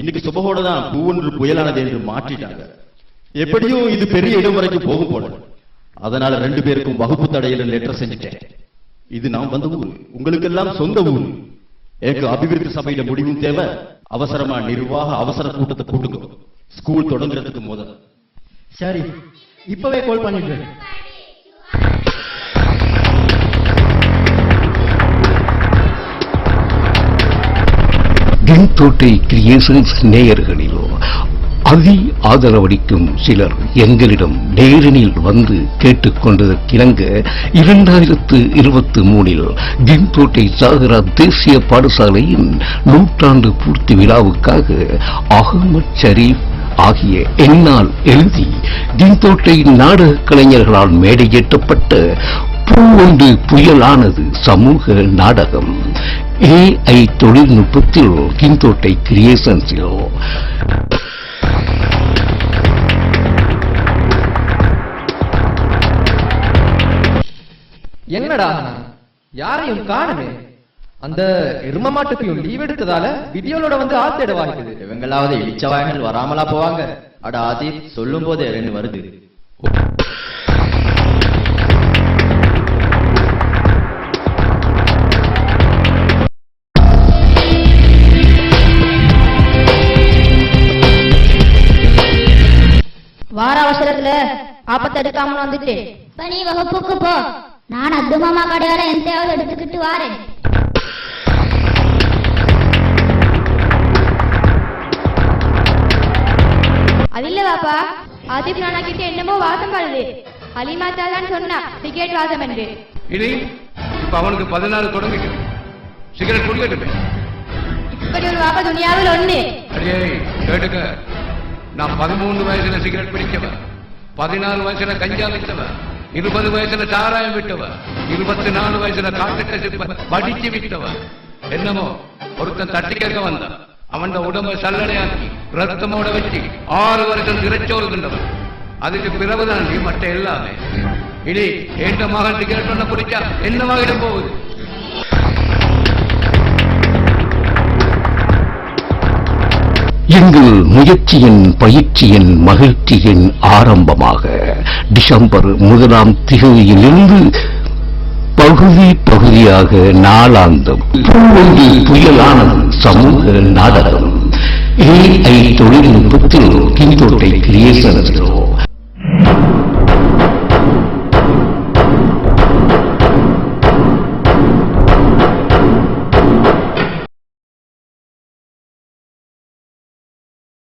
போகோட தான் பூவொன்று புயலானது என்று மாற்றிட்டாங்க. எப்படியும் இது பெரிய இடம் வரைக்கும் போகும் போல. அதனால ரெண்டு பேருக்கும் வகுப்பு தடையில லெட்டர் செஞ்சுட்டேன். இது நான் வந்த ஊர். உங்களுக்கெல்லாம் சொந்த ஊர். எனக்கு அபிவிருத்தி சபையில முடிவும் தேவை. அவசரமா நிர்வாக அவசர கூட்டத்தை கூட்டுங்க ஸ்கூல் தொடங்குறதுக்கு முதல். சரி. இப்பவே கால் பண்ணிட்டு. தென்தோட்டை கிரியேஷன்ஸ் நேயர்களிலோ அதி ஆதரவளிக்கும் சிலர் எங்களிடம் நேரனில் வந்து கேட்டுக்கொண்டதற்கிணங்க இரண்டாயிரத்து இருபத்தி மூணில் தின்தோட்டை சாகரா தேசிய பாடசாலையின் நூற்றாண்டு பூர்த்தி விழாவுக்காக அகமது ஷரீப் ஆகிய என்னால் எழுதி தின்தோட்டை நாடக கலைஞர்களால் மேடையேற்றப்பட்ட பூவொன்று புயலானது சமூக நாடகம். ஏஐ தொழில்நுட்பத்தில் கிந்தோட்டை கிரியேஷன்ஸில் என்னடா? யாரையும் காணுமே? அந்த எரும மாட்டுக்கும் லீவ் எடுத்ததால வீடியோலோட வந்து ஆள் தேட வாய்க்குது. இவங்களாவது இடிச்சவாயங்கள் வராமலா போவாங்க. அட ஆதித் சொல்லும் போதே ரெண்டு வருது. வார அவசரத்துல ஆபத்து எடுக்காம வந்துட்டேன். இப்ப நீ வகுப்புக்கு போ. நான் அத்து மாமா கடையார எந்தையாவது எடுத்துக்கிட்டு வாரேன். அது இல்ல பாப்பா. ஆதிப் நானா கிட்ட என்னமோ வாசம் வருது அலிமாத்தா தான் சொன்னா டிக்கெட் வாசம் என்று. இனி இப்ப அவனுக்கு பதினாறு தொடங்கிட்டு சிகரெட் குடிக்கட்டுமே இப்படி ஒரு பாப்பா துணியாவில் ஒண்ணு. கேட்டுக்க. நான் பதிமூணு வயசுல சிகரெட் பிடிச்சவன். பதினாலு வயசுல கஞ்சா வித்தவன் இருபது வயசுல சாராயம் விட்டவன். இருபத்தி நாலு வயசுல காட்டுக்க சிப்ப படிச்சு விட்டவன். என்னமோ ஒருத்தன் தட்டி கேட்க வந்தான். அவன் உடம்ப சல்லடையாக்கி ரத்தமோட வச்சு ஆறு வருஷம் திரைச்சோறுகின்றவன் அதுக்கு பிறகுதான் நீ மற்ற எல்லாமே. இனி எந்த மகன் சிகரெட் ஒண்ண குடிச்சா என்னவாகிடம் போகுது? எங்கள் முயற்சியின் பயிற்சியின் மகிழ்ச்சியின் ஆரம்பமாக டிசம்பர் முதலாம் திகதியிலிருந்து பகுதி பகுதியாக நாளாந்தம் பூவொன்று புயலானது சமூக நாடகம். ஏஐ தொழில்நுட்பத்தில் கிந்தோட்டை கிரியேஷன்ஸிலோ